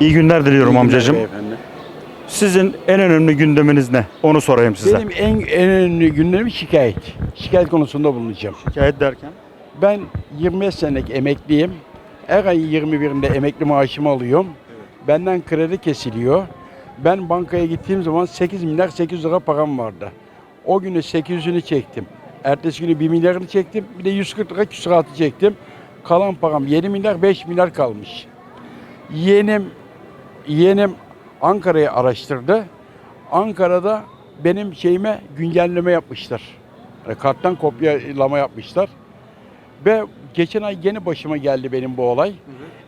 İyi günler diliyorum amcacığım. Beyefendi. Sizin en önemli gündeminiz ne? Onu sorayım size. Benim en, en önemli günlerim şikayet. Şikayet konusunda bulunacağım. Şikayet derken? Ben 25 senelik emekliyim. Her ay 21'inde emekli maaşımı alıyorum. Benden kredi kesiliyor. Ben bankaya gittiğim zaman 8 milyar 800 lira param vardı. O günü 800'ünü çektim. Ertesi günü 1 milyarını çektim. Bir de 140 lira küsuratı çektim. Kalan param 7 milyar 5 milyar kalmış. Yeğenim, yeğenim Ankara'yı araştırdı. Ankara'da benim şeyime güncelleme yapmışlar. Yani karttan kopyalama yapmışlar. Ve geçen ay gene başıma geldi benim bu olay.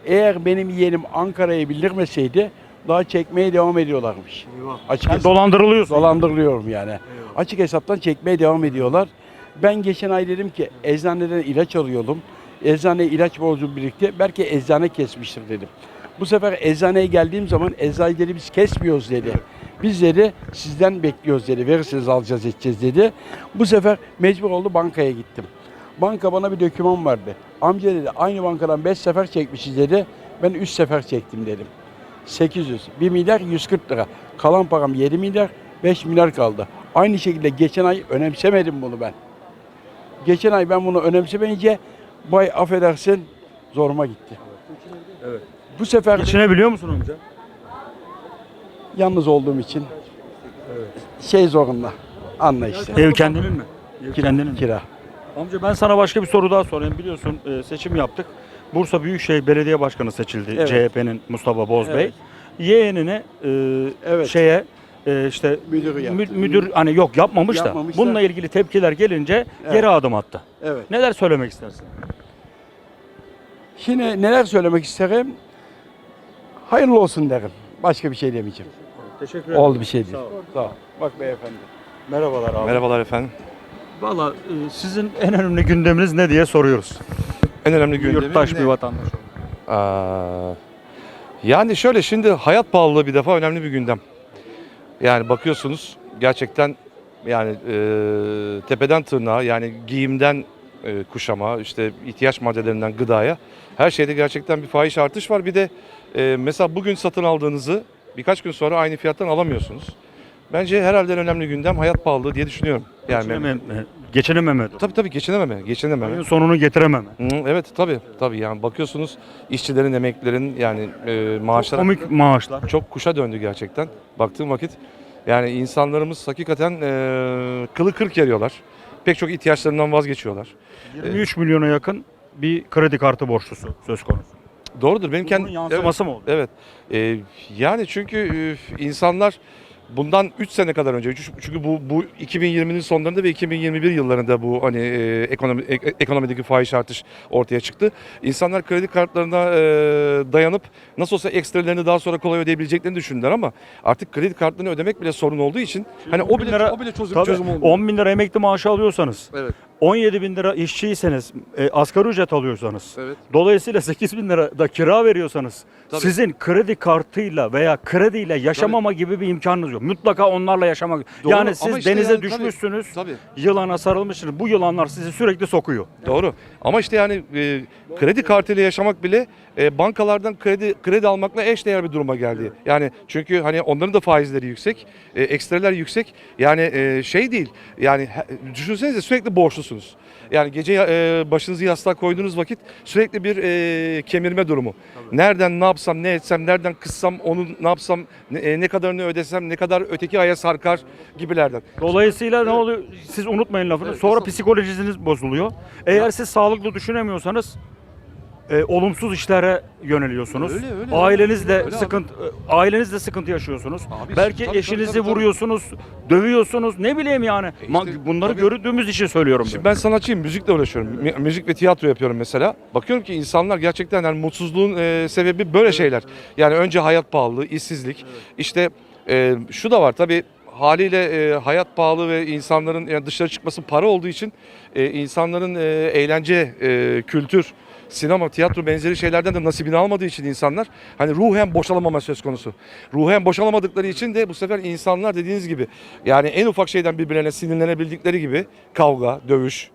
Eğer benim yeğenim Ankara'yı bildirmeseydi daha çekmeye devam ediyorlarmış. Açık Yani dolandırılıyorsun. dolandırılıyorum yani. Açık hesaptan çekmeye devam ediyorlar. Ben geçen ay dedim ki eczaneden ilaç alıyordum. Eczaneye ilaç borcum birikti. Belki eczane kesmiştir dedim. Bu sefer eczaneye geldiğim zaman eczacı dedi biz kesmiyoruz dedi. Biz dedi sizden bekliyoruz dedi. Verirseniz alacağız edeceğiz dedi. Bu sefer mecbur oldu bankaya gittim. Banka bana bir döküman verdi. Amca dedi aynı bankadan 5 sefer çekmişiz dedi. Ben 3 sefer çektim dedim. 800. 1 milyar 140 lira. Kalan param 7 milyar 5 milyar kaldı. Aynı şekilde geçen ay önemsemedim bunu ben. Geçen ay ben bunu önemsemeyince bay affedersin zoruma gitti. Evet. Bu sefer Geçinebiliyor musun amca? yalnız olduğum için şey zorunda. Anla işte. Ev kendinin mi? Ev kendinin mi? Kira. Amca ben sana başka bir soru daha sorayım. Biliyorsun e, seçim yaptık. Bursa Büyükşehir Belediye Başkanı seçildi. Evet. CHP'nin Mustafa Bozbey. Evet. Yeğenine e, Evet. şeye e, işte Müdürü yaptı. mü- müdür hani yok yapmamış da Yapmamışlar. bununla ilgili tepkiler gelince geri adım attı. Evet. Neler söylemek istersin? Şimdi neler söylemek isterim? Hayırlı olsun derim. Başka bir şey demeyeceğim. Teşekkür Oldu bir şey değil. Sağ ol. Sağ ol. Bak beyefendi. Merhabalar abi. Merhabalar efendim. Valla e, sizin en önemli gündeminiz ne diye soruyoruz. En önemli gündemim Yurttaş ne? bir vatandaş. olarak. Aa, yani şöyle şimdi hayat pahalılığı bir defa önemli bir gündem. Yani bakıyorsunuz gerçekten yani e, tepeden tırnağa yani giyimden e, kuşama işte ihtiyaç maddelerinden gıdaya her şeyde gerçekten bir fahiş artış var. Bir de e, mesela bugün satın aldığınızı birkaç gün sonra aynı fiyattan alamıyorsunuz. Bence herhalde en önemli gündem hayat pahalılığı diye düşünüyorum. Yani Geçinemem, geçinememe. tabii tabii geçinememe, geçinememe. Ayın sonunu getirememe. Hı, Evet tabii tabii yani bakıyorsunuz işçilerin emeklilerin yani e, maaşları Komik maaşlar. çok kuşa döndü gerçekten baktığım vakit. Yani insanlarımız hakikaten e, kılı kırk yarıyorlar. Pek çok ihtiyaçlarından vazgeçiyorlar. 23 milyona yakın bir kredi kartı borçlusu söz konusu. Doğrudur benim kendi yansıması mı oldu? Evet. E, yani çünkü e, insanlar bundan 3 sene kadar önce çünkü bu bu 2020'nin sonlarında ve 2021 yıllarında bu hani e, ekonomi ek- ekonomideki fahiş artış ortaya çıktı. İnsanlar kredi kartlarına e, dayanıp nasıl olsa ekstralarını daha sonra kolay ödeyebileceklerini düşündüler ama artık kredi kartlarını ödemek bile sorun olduğu için hani o 10 bin bile lira- o bile çözüm, Tabii, çözüm olmuyor. 10 bin lira emekli maaşı alıyorsanız, Evet. 17 bin lira işçiyseniz, e, asgari ücret alıyorsanız, Evet. dolayısıyla 8 bin lira da kira veriyorsanız, Tabii. sizin kredi kartıyla veya krediyle yaşamama gibi bir imkanınız yok. Mutlaka onlarla yaşamak. Doğru, yani siz işte denize yani tabii, düşmüşsünüz, Tabii. yılana sarılmışsınız. Bu yılanlar sizi sürekli sokuyor. Doğru. Ama işte yani e, kredi kartıyla yaşamak bile e, bankalardan kredi kredi almakla eşdeğer bir duruma geldi. Yani çünkü hani onların da faizleri yüksek, e, ekstreler yüksek. Yani e, şey değil. Yani he- düşünsenize sürekli borçlusunuz. Yani gece e, başınızı yastığa koyduğunuz vakit sürekli bir e, kemirme durumu. Nereden ne yapsam, ne etsem, nereden kıssam, onu ne yapsam, ne, e, ne kadarını ödesem, ne kadar öteki aya sarkar gibilerden. Dolayısıyla ne oluyor? Siz unutmayın lafını. Evet, Sonra psikolojiniz bozuluyor. Eğer siz sağlıklı düşünemiyorsanız e, olumsuz işlere yöneliyorsunuz. Öyle, öyle, ailenizle öyle abi. sıkıntı e, ailenizle sıkıntı yaşıyorsunuz. Abi, Belki tabii, eşinizi tabii, tabii. vuruyorsunuz, dövüyorsunuz. Ne bileyim yani. E işte, Bunları tabii. gördüğümüz için söylüyorum. Şimdi ben. sanatçıyım, müzikle uğraşıyorum. Mü- Müzik ve tiyatro yapıyorum mesela. Bakıyorum ki insanlar gerçekten yani mutsuzluğun e, sebebi böyle şeyler. Yani önce hayat pahalılığı, işsizlik. İşte e, şu da var tabii haliyle e, hayat pahalı ve insanların yani dışarı çıkması para olduğu için e, insanların e, eğlence, e, kültür, sinema, tiyatro benzeri şeylerden de nasibini almadığı için insanlar hani ruhen boşalamama söz konusu. Ruhen boşalamadıkları için de bu sefer insanlar dediğiniz gibi yani en ufak şeyden birbirlerine sinirlenebildikleri gibi kavga, dövüş.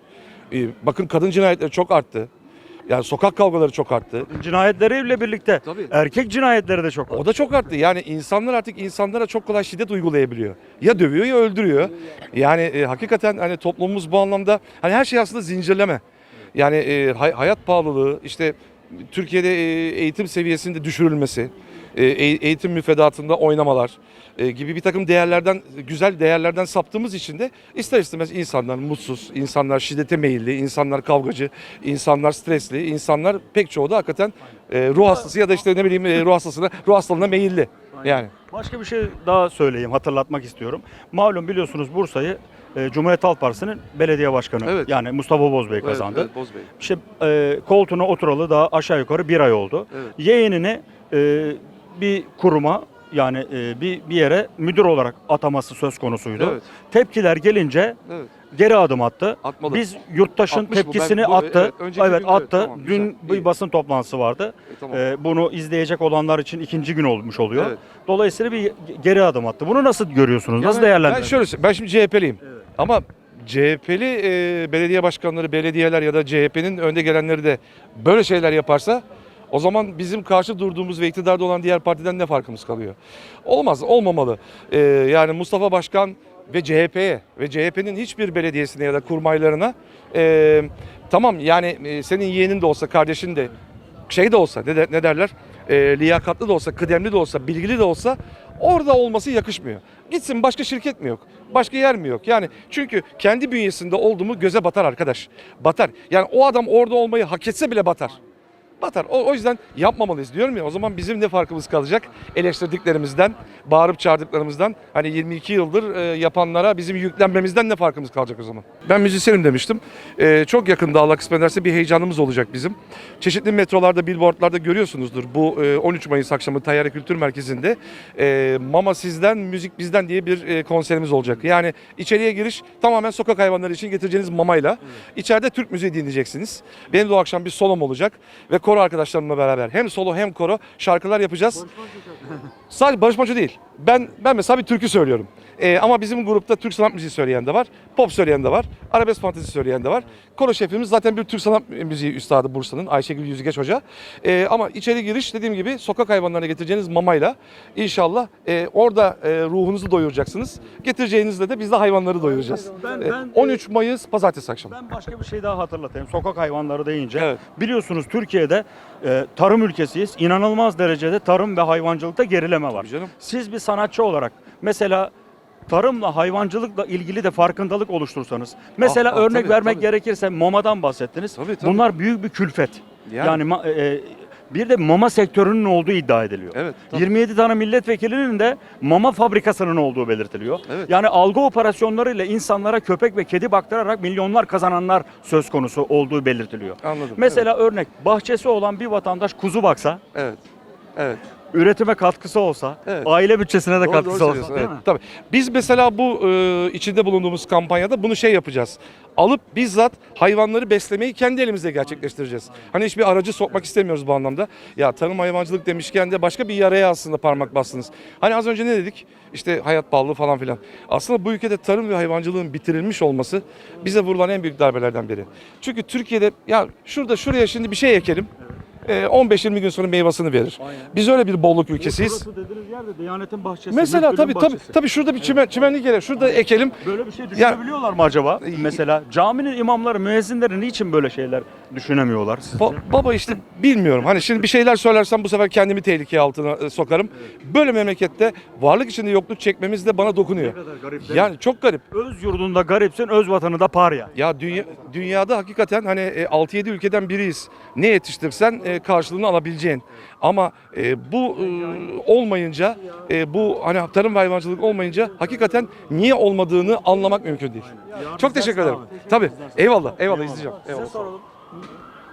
Ee, bakın kadın cinayetleri çok arttı. Yani sokak kavgaları çok arttı. Cinayetleriyle birlikte Tabii. erkek cinayetleri de çok var. O da çok arttı. Yani insanlar artık insanlara çok kolay şiddet uygulayabiliyor. Ya dövüyor ya öldürüyor. Yani e, hakikaten hani toplumumuz bu anlamda hani her şey aslında zincirleme. Yani e, hay- hayat pahalılığı, işte Türkiye'de e, eğitim seviyesinde düşürülmesi, e, e- eğitim müfredatında oynamalar e, gibi bir takım değerlerden, güzel değerlerden saptığımız için de ister istemez insanlar mutsuz, insanlar şiddete meyilli, insanlar kavgacı, insanlar stresli, insanlar pek çoğu da hakikaten e, ruh hastası ya da işte ne bileyim e, ruh hastasına, ruh hastalığına meyilli. Yani. Başka bir şey daha söyleyeyim, hatırlatmak istiyorum. Malum biliyorsunuz Bursa'yı e, Cumhuriyet Halk Partisi'nin belediye başkanı Evet. yani Mustafa Bozbey kazandı. Evet, Bozbey. İşte e, koltuğuna oturalı daha aşağı yukarı bir ay oldu. Evet. Yeğenini e, bir kuruma yani e, bir bir yere müdür olarak ataması söz konusuydu. Evet. Tepkiler gelince Evet. geri adım attı. Atmalı. Biz yurttaşın Atmış bu. tepkisini Ben bu- attı. evet, Evet, gün evet, attı. tamam, güzel, Dün bir iyi. basın toplantısı vardı. E, tamam. Ee, bunu izleyecek olanlar için ikinci gün olmuş oluyor. Evet. Dolayısıyla bir geri adım attı. Bunu nasıl görüyorsunuz? Ya nasıl ben- değerlendiriyorsunuz? Ben şöyle ben şimdi CHP'liyim. Ama CHP'li e, belediye başkanları, belediyeler ya da CHP'nin önde gelenleri de böyle şeyler yaparsa o zaman bizim karşı durduğumuz ve iktidarda olan diğer partiden ne farkımız kalıyor? Olmaz, olmamalı. E, yani Mustafa Başkan ve CHP'ye ve CHP'nin hiçbir belediyesine ya da kurmaylarına e, tamam yani e, senin yeğenin de olsa, kardeşin de şey de olsa ne, de- ne derler e, liyakatlı da olsa, kıdemli de olsa, bilgili de olsa orada olması yakışmıyor. Gitsin başka şirket mi yok? Başka yer mi yok? Yani çünkü kendi bünyesinde oldu mu göze batar arkadaş. Batar. Yani o adam orada olmayı hak etse bile batar. Batar. O, o yüzden yapmamalıyız diyorum ya. O zaman bizim ne farkımız kalacak? Eleştirdiklerimizden, bağırıp çağırdıklarımızdan hani 22 yıldır e, yapanlara bizim yüklenmemizden ne farkımız kalacak o zaman? Ben müzisyenim demiştim. E, çok yakında Allah kısmet ederse bir heyecanımız olacak bizim. Çeşitli metrolarda, billboardlarda görüyorsunuzdur. Bu e, 13 Mayıs akşamı Tayyare Kültür Merkezi'nde e, Mama Sizden, Müzik Bizden diye bir e, konserimiz olacak. Yani içeriye giriş tamamen sokak hayvanları için getireceğiniz mamayla. İçeride Türk müziği dinleyeceksiniz. Benim de o akşam bir solom olacak ve koro arkadaşlarımla beraber hem solo hem koro şarkılar yapacağız. Sadece Barış Manço değil. Ben ben mesela bir türkü söylüyorum. Ee, ama bizim grupta Türk sanat müziği söyleyen de var. Pop söyleyen de var. Arabesk fantezi söyleyen de var. Koro şefimiz zaten bir Türk sanat müziği üstadı Bursa'nın Ayşegül Yüzgeç Hoca. Ee, ama içeri giriş dediğim gibi sokak hayvanlarına getireceğiniz mamayla inşallah e, orada e, ruhunuzu doyuracaksınız. Getireceğinizle de biz de hayvanları doyuracağız. Ben- Ee, ben- 13 Mayıs pazartesi akşamı. Ben başka bir şey daha hatırlatayım. Sokak hayvanları deyince. Evet. Biliyorsunuz Türkiye'de e, tarım ülkesiyiz. İnanılmaz derecede tarım ve hayvancılıkta gerileme var. Tabii canım. Siz bir sanatçı olarak mesela tarımla hayvancılıkla ilgili de farkındalık oluştursanız. Mesela Ah, ah, örnek tabii, vermek tabii. gerekirse mamadan bahsettiniz. Tabii, tabii. Bunlar büyük bir külfet. Yani. Yani, ma- e, bir de mama sektörünün olduğu iddia ediliyor. Evet, tabii. 27 tane milletvekilinin de mama fabrikasının olduğu belirtiliyor. Evet. Yani algı operasyonlarıyla insanlara köpek ve kedi baktırarak milyonlar kazananlar söz konusu olduğu belirtiliyor. Anladım. Mesela örnek bahçesi olan bir vatandaş kuzu baksa, Evet. Evet. Üretime katkısı olsa, Evet. aile bütçesine de Doğru, katkısı doğru olsa söylüyorsun, değil evet. mi? Tabii. Biz mesela bu e, içinde bulunduğumuz kampanyada bunu şey yapacağız. Alıp bizzat hayvanları beslemeyi kendi elimizde gerçekleştireceğiz. Hani hiçbir aracı sokmak istemiyoruz bu anlamda. Ya tarım hayvancılık demişken de başka bir yaraya aslında parmak bastınız. Hani az önce ne dedik? İşte hayat pahalılığı falan filan. Aslında bu ülkede tarım ve hayvancılığın bitirilmiş olması bize vurulan en büyük darbelerden biri. Çünkü Türkiye'de ya şurada şuraya şimdi bir şey ekelim. E, 15-20 gün sonra meyvasını verir. Biz öyle bir bolluk ülkesiyiz. Burası dediğiniz yerde Diyanet'in bahçesi. Mesela tabii tabii bahçesi. tabii şurada bir çimen, çimenlik yere şurada ekelim. Böyle bir şey düşünebiliyorlar mı acaba? Mesela caminin imamları, müezzinleri niçin böyle şeyler düşünemiyorlar sizce? Ba- baba işte bilmiyorum. Hani şimdi bir şeyler söylersem bu sefer kendimi tehlikeye altına e, sokarım. Böyle memlekette varlık içinde yokluk çekmemiz de bana dokunuyor. kadar garip değil mi? Yani çok garip. Öz yurdunda garipsin, öz vatanı da parya. Ya dünya, dünyada hakikaten hani e, 6-7 ülkeden biriyiz. Ne yetiştirsen e, karşılığını alabileceğin. Ama e, bu e, olmayınca, e, bu hani tarım ve hayvancılık olmayınca hakikaten niye olmadığını anlamak mümkün değil. Çok teşekkür ederim. Tabii. Eyvallah. Eyvallah izleyeceğim. Eyvallah.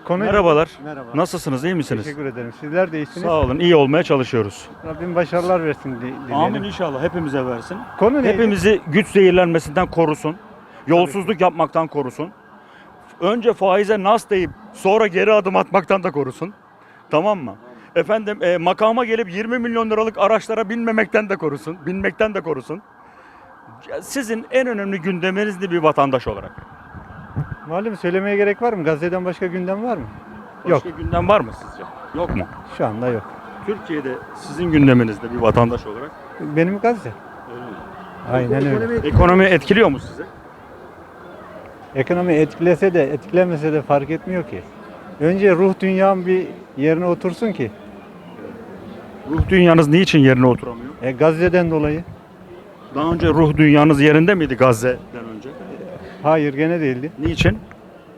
Konu Merhabalar. Merhaba. Nasılsınız, iyi misiniz? Teşekkür ederim. Sizler de iyisiniz. Sağ olun, iyi olmaya çalışıyoruz. Rabbim başarılar versin di- dileyelim. Amin inşallah hepimize versin. Konu neydi? Hepimizi güç zehirlenmesinden korusun. Yolsuzluk yapmaktan korusun. Önce faize nas deyip sonra geri adım atmaktan da korusun. Tamam mı? Efendim e, makama gelip 20 milyon liralık araçlara binmemekten de korusun. Binmekten de korusun. Sizin en önemli gündeminizde bir vatandaş olarak. Malum söylemeye gerek var mı? Gazeteden başka gündem var mı? Yok. Başka gündem var mı sizce? Yok mu? Şu anda yok. Türkiye'de sizin gündeminizde bir vatandaş olarak Benim Gazze. Aynen öyle. ekonomi etkiliyor mu sizi? Ekonomi etkilese de etkilemese de fark etmiyor ki. Önce ruh dünyam bir yerine otursun ki. Ruh dünyanız niçin yerine oturamıyor? E, Gazze'den dolayı. Daha önce ruh dünyanız yerinde miydi Gazze'den önce? Hayır gene değildi. Niçin?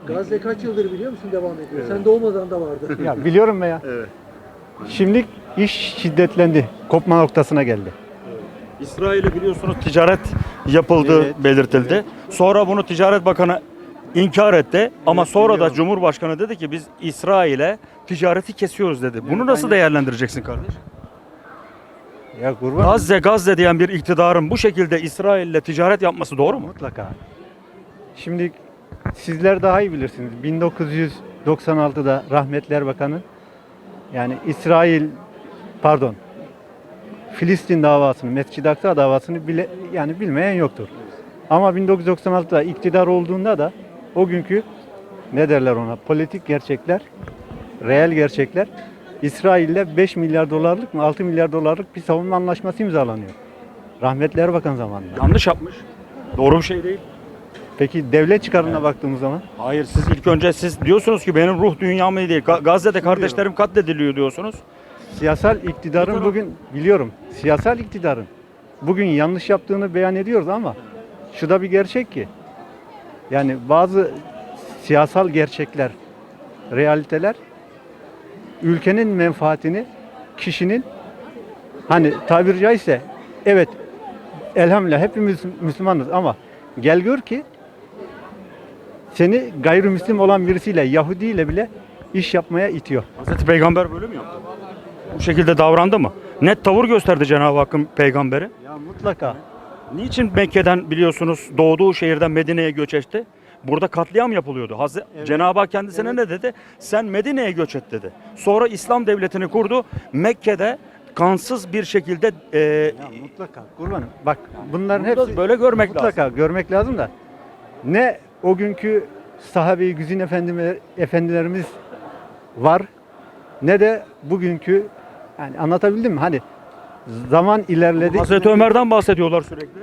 Gazze kaç yıldır biliyor musun devam ediyor? Sen doğmadan da vardı. Ya biliyorum ben ya. Evet. Şimdi iş şiddetlendi. Kopma noktasına geldi. İsrail'e biliyorsunuz ticaret yapıldığı Evet, belirtildi. Sonra bunu Ticaret Bakanı inkar etti ama sonra da biliyorum. Cumhurbaşkanı dedi ki biz İsrail'e ticareti kesiyoruz dedi. Bunu nasıl değerlendireceksin kardeş? Ya kurban. Gazze Gazze diyen bir iktidarın bu şekilde İsrail'le ticaret yapması doğru mu? Mutlaka. Şimdi sizler daha iyi bilirsiniz. 1996'da rahmetli Erbakan'ın yani İsrail pardon Filistin davasını, Mescid-i Aksa davasını bile yani bilmeyen yoktur. Ama 1996'da iktidar olduğunda da o günkü ne derler ona politik gerçekler, reel gerçekler İsrail'le 5 milyar dolarlık mı 6 milyar dolarlık bir savunma anlaşması imzalanıyor. Rahmetli Erbakan zamanında. Yanlış yapmış. Doğru bir şey değil. Peki devlet çıkarına baktığımız zaman Hayır siz ilk önce siz diyorsunuz ki benim ruh dünyam iyi değil. Ga- Gazze'de kardeşlerim katlediliyor diyorsunuz. Siyasal iktidarın bugün biliyorum siyasal iktidarın bugün yanlış yaptığını beyan ediyoruz ama şu da bir gerçek ki yani bazı siyasal gerçekler, realiteler ülkenin menfaatini kişinin hani tabiri caizse evet elhamdülillah hepimiz Müslümanız ama gel gör ki seni gayrimüslim olan birisiyle Yahudi ile bile iş yapmaya itiyor. Hazreti Peygamber böyle mi yaptı? Bu şekilde davrandı mı? Net tavır gösterdi Cenab-ı Hakk'ın peygamberi. Ya mutlaka. Niçin Mekke'den biliyorsunuz doğduğu şehirden Medine'ye göç etti? Burada katliam yapılıyordu. Hazre- Evet. Cenab-ı Hak kendisine ne dedi? Sen Medine'ye göç et dedi. Sonra İslam devletini kurdu. Mekke'de kansız bir şekilde e, Ya mutlaka kurbanım. Bak bunların bunu da hepsi böyle görmek mutlaka lazım. görmek lazım da ne o günkü sahabe-i güzin efendiler, efendilerimiz var ne de bugünkü yani anlatabildim mi? Hani zaman ilerledi. Hazreti Ömer'den bahsediyorlar sürekli.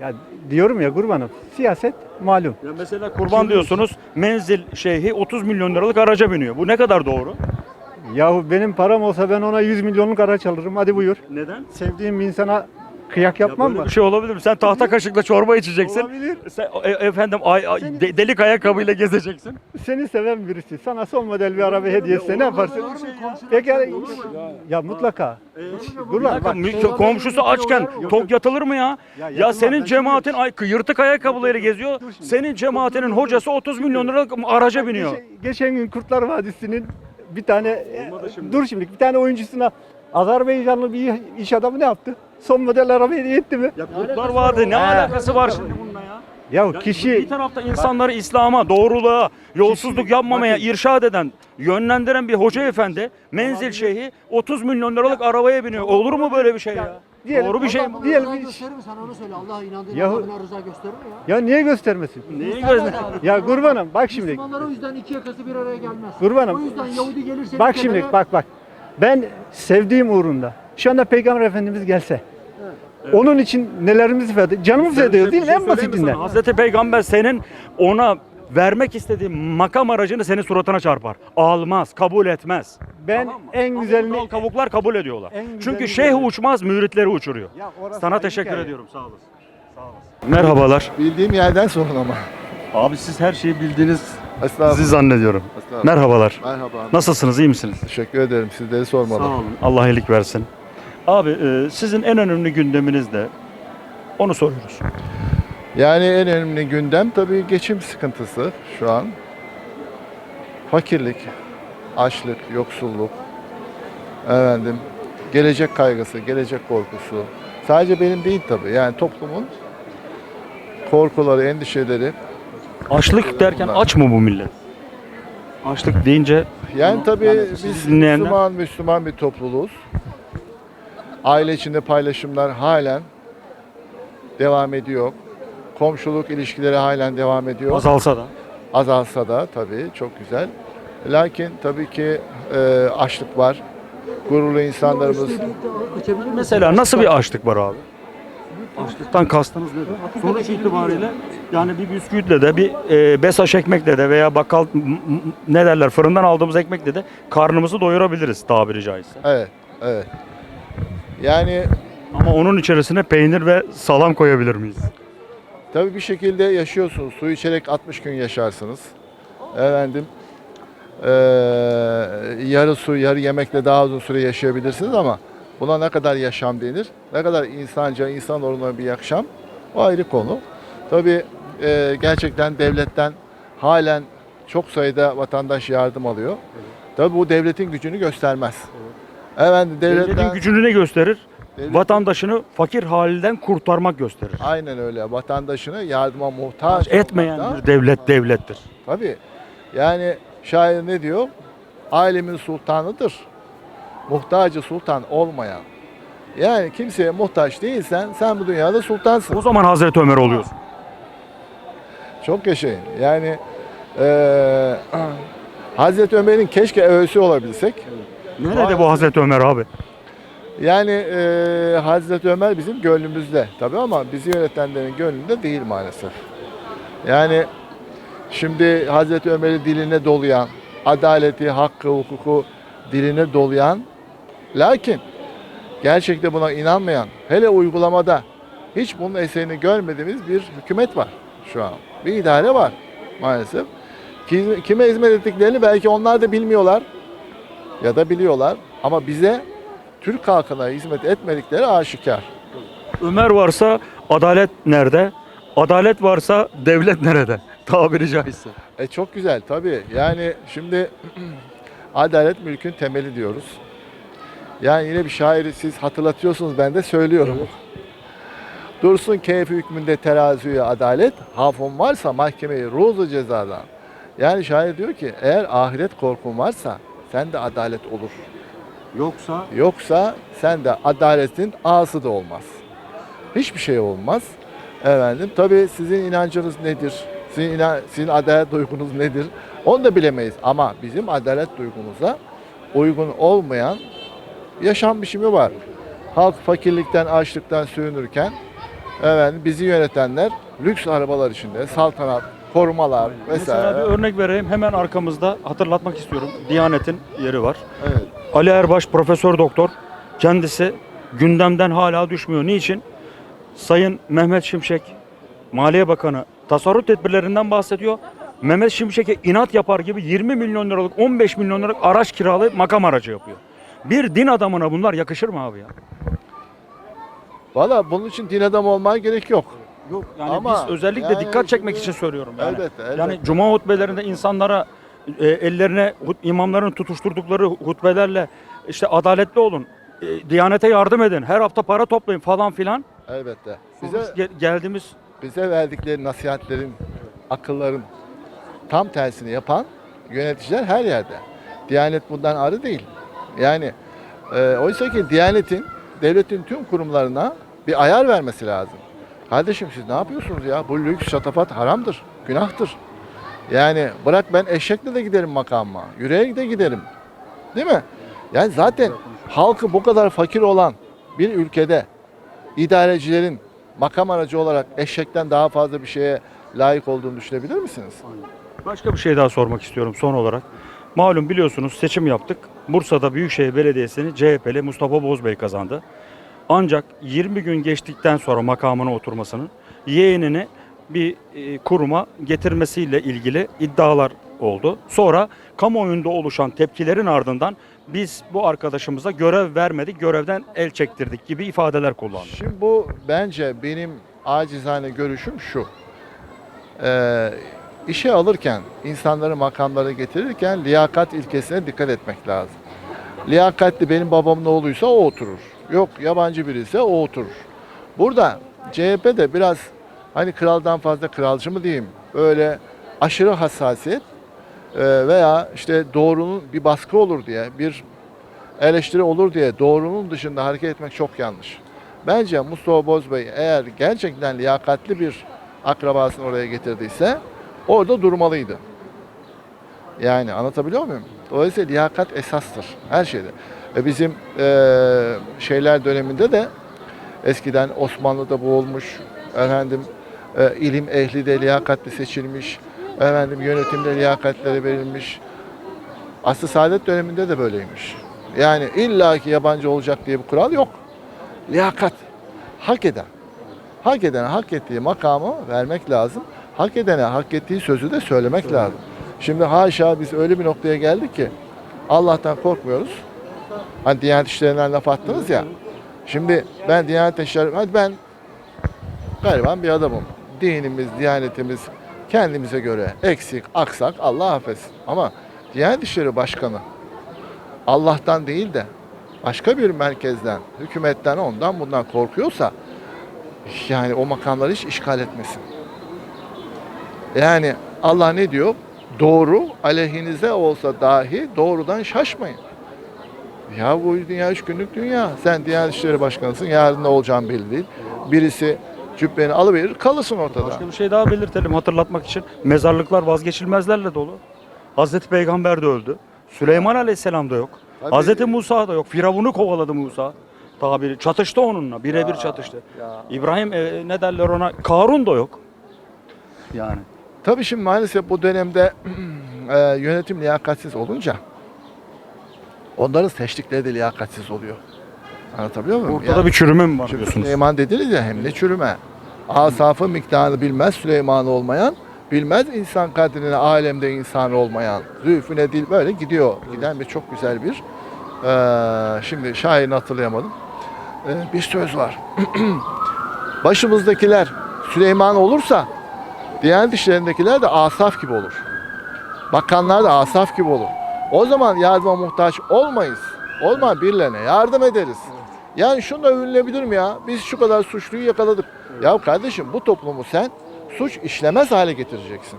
Ya diyorum ya kurbanım. Siyaset malum. Ya mesela kurban diyorsunuz menzil şeyhi 30 milyon liralık araca biniyor. Bu ne kadar doğru? Yahu benim param olsa ben ona 100 milyonluk araç alırım. Hadi buyur. Neden? Sevdiğim bir insana kıyak Ya yapmam mı? bir şey olabilir mi? Sen tahta kaşıkla çorba içeceksin. Olabilir. Sen, e- efendim ay, ay- de- delik ayakkabıyla gezeceksin. Seni seven birisi sana son model bir araba hediye etse ne yaparsın? Peki ya, ya mutlaka. Dur lan bak. Bakın, komşusu açken tok yatılır mı ya? Ya Ya, yatılmaz, senin ben cemaatin ay, yırtık ayakkabıları geziyor. Senin cemaatinin hocası 30 milyon liralık araca biniyor. Geçen, geçen gün Kurtlar Vadisi'nin bir tane dur şimdi bir tane oyuncusuna Azerbaycanlı bir iş adamı ne yaptı? Son model araba hediye etti mi? Ya Kurtlar Vadisi ne alakası var şimdi bununla ya? Ya Ya kişi bir tarafta insanları İslam'a, doğruluğa, yolsuzluk yapmamaya irşad eden, yönlendiren bir hoca efendi, menzil şeyhi 30 milyon liralık arabaya biniyor. Olur mu böyle bir şey ya? diyelim- Doğru bir şey mi? Diyelim rıza bir- gösterir mi sana onu söyle. Allah inandığın Yahu- Allah'ına rıza gösterir mi ya? ya niye göstermesin? Gözle? abi. Ya kurbanım bak şimdi. Müslümanlar o yüzden iki yakası bir araya gelmez. Kurbanım. O yüzden Yahudi gelirse Bak şimdi bak bak. Ben sevdiğim uğrunda şu anda Peygamber Efendimiz gelse onun için nelerimizi feda canımızı feda ediyoruz değil mi? Şey En mi basitinden. Hazreti Peygamber senin ona vermek istediği makam aracını senin suratına çarpar. Almaz, kabul etmez. Ben Tamam mı? en güzelini dal kavuklar kabul ediyorlar. Güzelini Çünkü şeyh görüyorum. uçmaz, müritleri uçuruyor. Ya Sana teşekkür hikaye. ediyorum. Sağ olasın. Sağ olasın. Merhabalar. Bildiğim yerden sorun ama. Abi siz her şeyi bildiğiniz Estağfurullah. sizi zannediyorum. Estağfurullah. Merhabalar. Merhaba. Nasılsınız? iyi misiniz? Teşekkür ederim. Sizleri sormalı. Sağ olun. Allah iyilik versin. Abi e, sizin en önemli gündeminiz de onu soruyoruz. Yani en önemli gündem tabii geçim sıkıntısı şu an. Fakirlik, açlık, yoksulluk. Efendim, gelecek kaygısı, gelecek korkusu. Sadece benim değil tabii. Yani toplumun korkuları, endişeleri. Açlık derken aç mı bu millet? Açlık deyince Yani tabii biz dinleyenler- Müslüman Müslüman bir topluluğuz. Aile içinde paylaşımlar halen devam ediyor. Komşuluk ilişkileri halen devam ediyor. azalsa da. Azalsa da tabii çok güzel. Lakin tabii ki e, açlık var. Gururlu insanlarımız? Mesela nasıl bir açlık var abi? Açlıktan kastınız nedir? Sonuç itibariyle yani bir bisküvitle de bir e, besaş ekmekle de veya bakkal ne derler fırından aldığımız ekmekle de karnımızı doyurabiliriz tabiri caizse. Evet, evet. Yani Ama onun içerisine peynir ve salam koyabilir miyiz? tabii bir şekilde yaşıyorsunuz. Su içerek 60 gün yaşarsınız. Efendim, eee, yarı su, yarı yemekle daha uzun süre yaşayabilirsiniz ama buna ne kadar yaşam denir? Ne kadar insanca, insan olma bir yaşam? O ayrı konu. Tabii eee, gerçekten devletten halen çok sayıda vatandaş yardım alıyor. Tabii bu devletin gücünü göstermez. Efendim devletten... Devletin gücünü ne gösterir? devlet- Vatandaşını fakir halinden kurtarmak gösterir. Aynen öyle. Vatandaşını yardıma muhtaç Etmeyen bir devlet devlettir. Tabii. Yani şair ne diyor? Ailemin sultanıdır. Muhtacı sultan olmayan. Yani kimseye muhtaç değilsen sen bu dünyada sultansın. O zaman Hazreti Ömer oluyorsun. Çok yaşayın. Yani eee Hazreti Ömer'in keşke öğüsü olabilsek. Nerede bu Hazreti Ömer abi? Yani eee Hazreti Ömer bizim gönlümüzde tabii ama bizi yönetenlerin gönlünde değil maalesef. Yani şimdi Hazreti Ömer'i diline dolayan, adaleti, hakkı, hukuku diline dolayan, lakin gerçekte buna inanmayan, hele uygulamada hiç bunun eserini görmediğimiz bir hükümet var şu an. Bir idare var maalesef. Kim- Kime hizmet ettiklerini belki onlar da bilmiyorlar ya da biliyorlar ama bize Türk halkına hizmet etmedikleri aşikar. Ömer varsa adalet nerede? Adalet varsa devlet nerede? Tabiri caizse. E çok güzel tabii. Yani şimdi adalet mülkün temeli diyoruz. Yani yine bir şairi siz hatırlatıyorsunuz ben de söylüyorum. Dursun keyfi hükmünde terazüye adalet, hafın varsa mahkemeyi ruzu cezadan. Yani şair diyor ki eğer ahiret korkun varsa sen de adalet olur. Yoksa Yoksa sen de adaletin ağası da olmaz. Hiçbir şey olmaz. Efendim tabii sizin inancınız nedir? Sizin, inan- sizin adalet duygunuz nedir? Onu da bilemeyiz. Ama bizim adalet duygumuza uygun olmayan yaşam biçimi var. Halk fakirlikten, açlıktan sürünürken efendim, bizi yönetenler lüks arabalar içinde, saltanat, korumalar mesela vesaire. bir örnek vereyim. Hemen arkamızda hatırlatmak istiyorum. Diyanet'in yeri var. Evet. Ali Erbaş profesör doktor. Kendisi gündemden hala düşmüyor. Niçin? Sayın Mehmet Şimşek Maliye Bakanı tasarruf tedbirlerinden bahsediyor. Mehmet Şimşek'e inat yapar gibi 20 milyon liralık 15 milyon liralık araç kiralayıp makam aracı yapıyor. Bir din adamına bunlar yakışır mı abi ya? Valla bunun için din adamı olmaya gerek yok. Yok yani Ama biz özellikle yani dikkat çekmek şimdi- için söylüyorum yani. Elbette, elbette. Yani cuma hutbelerinde insanlara e, ellerine hut- imamların tutuşturdukları hutbelerle işte adaletli olun, e, diyanete yardım edin, her hafta para toplayın falan filan. Elbette. Bize Bize geldiğimiz bize verdikleri nasihatlerin, akılların tam tersini yapan yöneticiler her yerde. Diyanet bundan arı değil. Yani e, oysa ki Diyanet'in, devletin tüm kurumlarına bir ayar vermesi lazım. Kardeşim siz ne yapıyorsunuz ya? Bu lüks, şatafat haramdır, günahtır. Yani bırak ben eşekle de giderim makamıma, yüreğe de giderim. Değil mi? Yani zaten halkı bu kadar fakir olan bir ülkede idarecilerin makam aracı olarak eşekten daha fazla bir şeye layık olduğunu düşünebilir misiniz? Başka bir şey daha sormak istiyorum son olarak. Malum biliyorsunuz seçim yaptık. Bursa'da Büyükşehir Belediyesi'ni CHP'li Mustafa Bozbey kazandı. Ancak 20 gün geçtikten sonra makamına oturmasının yeğenini bir e, kuruma getirmesiyle ilgili iddialar oldu. Sonra kamuoyunda oluşan tepkilerin ardından biz bu arkadaşımıza görev vermedik, görevden el çektirdik gibi ifadeler kullandı. Şimdi bu bence benim acizane görüşüm şu. Ee, işe alırken, insanları makamlara getirirken liyakat ilkesine dikkat etmek lazım. Liyakatli benim babamın oğluysa o oturur. Yok yabancı biri ise o oturur. Burada CHP de biraz hani kraldan fazla kralcı mı diyeyim böyle aşırı hassasiyet e, veya işte doğrunun bir baskı olur diye bir eleştiri olur diye doğrunun dışında hareket etmek çok yanlış. Bence Mustafa Bozbey eğer gerçekten liyakatli bir akrabasını oraya getirdiyse orada durmalıydı. Yani anlatabiliyor muyum? Dolayısıyla liyakat esastır her şeyde. E bizim eee, şeyler döneminde de eskiden Osmanlı'da bu olmuş. Efendim e, ilim ehli de liyakatli seçilmiş. Efendim yönetimde liyakatleri verilmiş. Aslı Saadet döneminde de böyleymiş. Yani illaki yabancı olacak diye bir kural yok. Liyakat. Hak eden. Hak edene hak ettiği makamı vermek lazım. Hak edene hak ettiği sözü de söylemek lazım. Şimdi haşa biz öyle bir noktaya geldik ki Allah'tan korkmuyoruz. Hani Diyanet İşleri'nden laf attınız ya. Şimdi ben Diyanet İşleri, hadi ben gariban bir adamım. Dinimiz, diyanetimiz kendimize göre eksik, aksak Allah affetsin. Ama Diyanet İşleri Başkanı Allah'tan değil de başka bir merkezden, hükümetten, ondan bundan korkuyorsa yani o makamları hiç işgal etmesin. Yani Allah ne diyor? Doğru aleyhinize olsa dahi doğrudan şaşmayın. Ya bu dünya üç günlük dünya. Sen Diyanet İşleri Başkanısın. Yarın ne olacağın belli değil. Birisi cübbeni alıverir kalırsın ortada. Başka bir şey daha belirtelim hatırlatmak için. Mezarlıklar vazgeçilmezlerle dolu. Hazreti Peygamber de öldü. Süleyman Aleyhisselam da yok. Tabii. Hazreti Musa da yok. Firavun'u kovaladı Musa. Tabiri çatıştı onunla. Birebir çatıştı. İbrahim e, ne derler ona? Karun da yok. Yani. Tabii şimdi maalesef bu dönemde e, yönetim liyakatsiz olunca onların seçtikleri de liyakatsiz oluyor. Anlatabiliyor muyum? Ortada Yani bir çürüme mi var çünkü diyorsunuz? Süleyman dediniz ya hem de çürüme. Asafı miktarını bilmez Süleyman olmayan, bilmez insan kadrini alemde insan olmayan. Zülfüne dil böyle gidiyor. Giden bir çok güzel bir e, şimdi şairini hatırlayamadım. E, bir söz var. Başımızdakiler Süleyman olursa Diyanet işlerindekiler de Asaf gibi olur. Bakanlar da Asaf gibi olur. O zaman yardıma muhtaç olmayız. Olma birilerine yardım ederiz. Yani şunu övünülebilir mi ya? Biz şu kadar suçluyu yakaladık. Ya kardeşim bu toplumu sen suç işlemez hale getireceksin.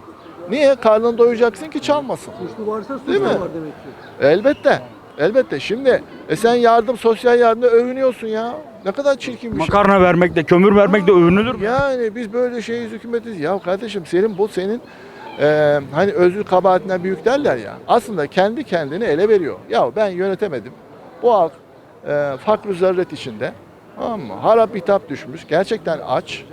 Niye? Karnını doyuracaksın ki çalmasın. Suçlu varsa Değil suçlu mi? var demek ki. Elbette. Elbette. Şimdi e sen yardım, sosyal yardımda övünüyorsun ya. Ne kadar çirkin bir şey. Makarna vermekle, kömür vermekle övünülür mü? Yani biz böyle şeyiz hükümetiz. Ya kardeşim senin bu senin e, hani özür kabahatinden büyük derler ya. Aslında kendi kendini ele veriyor. Ya ben yönetemedim. Bu halk e, fakr zaruret içinde. Tamam mı? Harap bitap düşmüş. Gerçekten aç.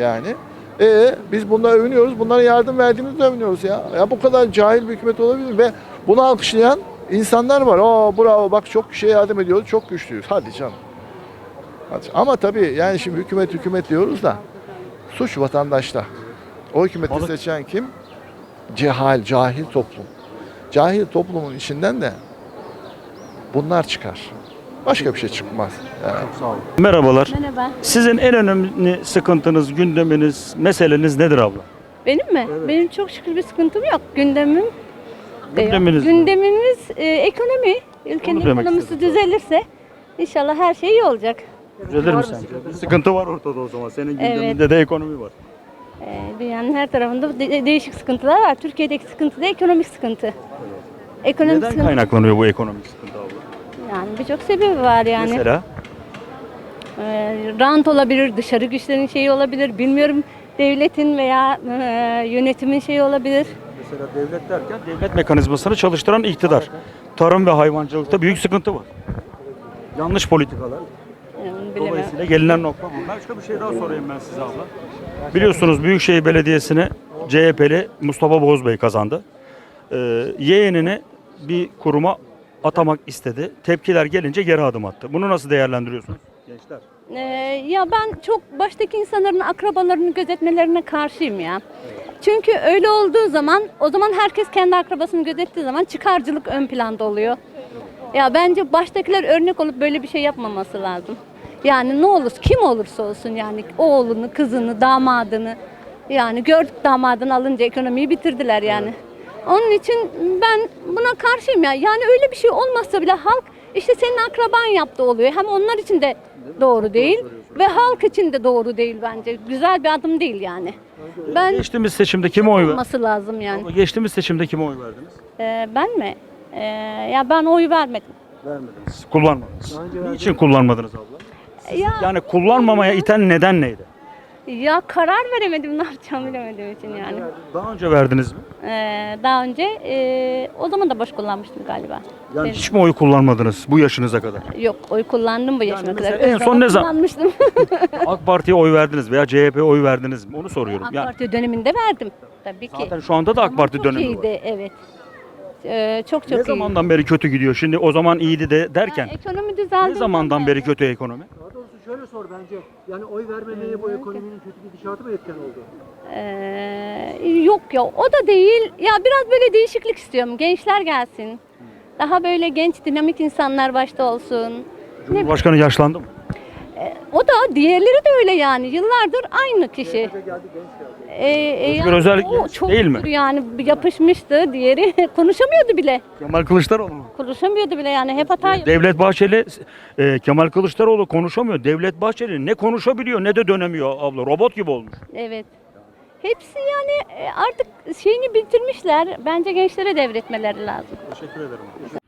Yani. E biz bunlara övünüyoruz. Bunlara yardım verdiğimizde övünüyoruz ya. Ya bu kadar cahil bir hükümet olabilir? Ve bunu alkışlayan insanlar var. Aa bravo bak çok kişiye yardım ediyoruz. Çok güçlüyüz. Hadi canım. Hadi. Ama tabii yani şimdi hükümet hükümet diyoruz da suç vatandaşta. O hükümeti Balık- seçen kim? Cehal, cahil toplum. Cahil toplumun içinden de bunlar çıkar. Başka bir şey çıkmaz. Yani. Merhabalar. Merhaba. Sizin en önemli sıkıntınız, gündeminiz, meseleniz nedir abla? Benim mi? Benim çok şükür bir sıkıntım yok. Gündemim de yok. Gündeminiz mi? Gündemimiz e, ekonomi. Ülkenin Onu demek ekonomisi istedim. düzelirse inşallah her şey iyi olacak. Düzelir mi sence? Bir sıkıntı var ortada o zaman. Senin Evet. gündeminde de ekonomi var. E, dünyanın her tarafında de- değişik sıkıntılar var. Türkiye'deki sıkıntı da ekonomik sıkıntı. Ekonomik Neden sıkıntı. kaynaklanıyor bu ekonomik sıkıntı abla? Yani birçok sebebi var yani. Mesela? E, rant olabilir, dışarı güçlerin şeyi olabilir. Bilmiyorum devletin veya e, yönetimin şeyi olabilir. Mesela devlet derken devlet mekanizmasını çalıştıran iktidar. Tarım ve hayvancılıkta büyük sıkıntı var. Yanlış politikalar. Yani bilemem. Dolayısıyla gelinen nokta bu. Başka bir şey daha sorayım ben size abla. Biliyorsunuz Büyükşehir Belediyesi'ni CHP'li Mustafa Bozbey kazandı. Ee, yeğenini bir kuruma atamak istedi. Tepkiler gelince geri adım attı. Bunu nasıl değerlendiriyorsunuz? Gençler. Ee, ya ben çok baştaki insanların akrabalarını gözetmelerine karşıyım ya. Çünkü öyle olduğu zaman o zaman herkes kendi akrabasını gözettiği zaman çıkarcılık ön planda oluyor. Ya bence baştakiler örnek olup böyle bir şey yapmaması lazım. Yani ne olur kim olursa olsun yani oğlunu, kızını, damadını yani gördük damadını alınca ekonomiyi bitirdiler yani. Onun için ben buna karşıyım ya. Yani öyle bir şey olmazsa bile halk işte senin akraban yaptı oluyor. Hem onlar için de doğru değil ve halk için de doğru değil bence. Güzel bir adım değil yani. Ben Geçtiğimiz seçimde kime oy verdiniz? lazım yani. Geçtiğimiz seçimde kime oy verdiniz? Ee, ben mi? Ee, ya ben oy vermedim. Vermediniz. Kullanmadınız. Niçin kullanmadınız abla? Ya Yani kullanmamaya iten neden neydi? Ya karar veremedim ne yapacağımı bilemediğim için yani. Daha önce verdiniz mi? Ee, daha önce e, o zaman da boş kullanmıştım galiba. Yani hiç mi oy kullanmadınız bu yaşınıza kadar? Yok oy kullandım bu yaşıma kadar. mesela en son ne zaman- Kullanmıştım. AK Parti'ye oy verdiniz veya CHP'ye oy verdiniz mi? Onu soruyorum. AK Yani Parti döneminde verdim. Tabii ki. zaten şu anda da AK Parti Çok dönemi var. iyiydi evet. Ee, çok çok Ne iyi. zamandan beri kötü gidiyor? Şimdi o zaman iyiydi de derken ekonomi düzeldi. ne zamandan beri kötü ekonomi? Şöyle sor bence. Yani oy vermemeye bu ekonominin kötü gidişatı mı etken oldu? Ee, yok ya o da değil. Ya biraz böyle değişiklik istiyorum. Gençler gelsin. Daha böyle genç dinamik insanlar başta olsun. Cumhurbaşkanı yaşlandı mı? o da diğerleri de öyle yani. Yıllardır aynı kişi. geldi, genç geldi. Ee, e, Özgür yani Özel o çok değil mi? Yani yapışmıştı. Diğeri konuşamıyordu bile. Kemal Kılıçdaroğlu mu? Konuşamıyordu bile yani. Hep hata yapıyor. Devlet Bahçeli, e, Kemal Kılıçdaroğlu konuşamıyor. Devlet Bahçeli ne konuşabiliyor ne de dönemiyor abla. Robot gibi olmuş. Evet. Hepsi yani e, artık şeyini bitirmişler. Bence gençlere devretmeleri lazım. Teşekkür ederim.